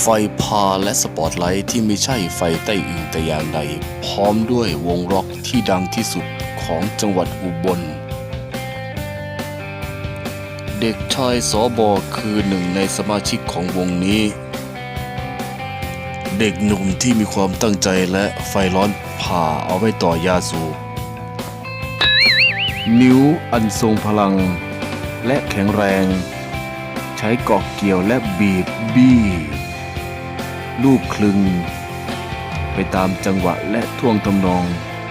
ไฟพาและสปอตไลท์ที่ไม่ใช่ไฟใต้อึ่งแต่อย่างใด พร้อมด้วยวงร็อกที่ดังที่สุดของจังหวัดอุบล เด็กชายสอบอคือหนึ่งในสมาชิกของวงนี้ เด็กหนุ่มที่มีความตั้งใจและไฟร้อนผ่าเอาไว้ต่อยาสูบนิ้วอันทรงพลัง และแข็งแรง ใช้เกาะเกี่ยวและบีบบี้ ลูกคลึง ไปตามจังหวะและท่วงทำนอง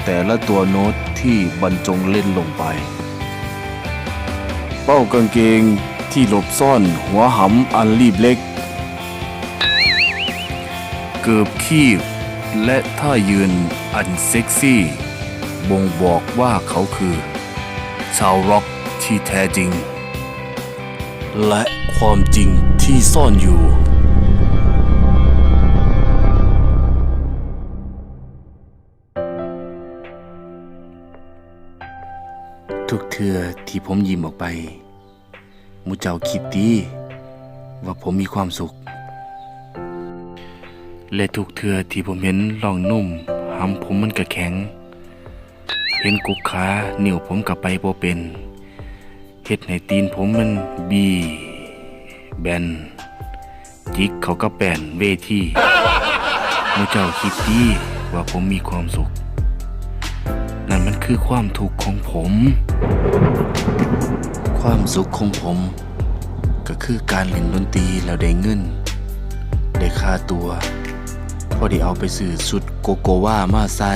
แต่ละตัวโน้ตที่บรรจงเล่นลงไป เป้ากางเกงที่หลบซ่อนหัวหำอันรีบเล็ก เกือบคีบ และท่ายืนอันเซ็กซี่ บ่งบอกว่าเขาคือ ชาวร็อกที่แท้จริง และความจริงที่ซ่อนอยู่ ทุกเทือที่ผมยิ้มออกไป มูเจ้าคิดดีว่าผมมีความสุข และทุกเทือที่ผมเห็นรองนุ่มหำผมมันกระแข็ง เห็นกุกขาเหนียวผมกลับไปบ่เป็นเฮ็ดให้ตีนผมมันบี แบน จิกเขาก็แป่นเวทีมูเจ้าคิดดีว่าผมมีความสุข คือความทุกข์ของผม ความสุขของผม ก็คือการเล่นดนตรีแล้วได้เงิน ได้ค่าตัว พอได้เอาไปซื้อสุดโกโกวามาใส่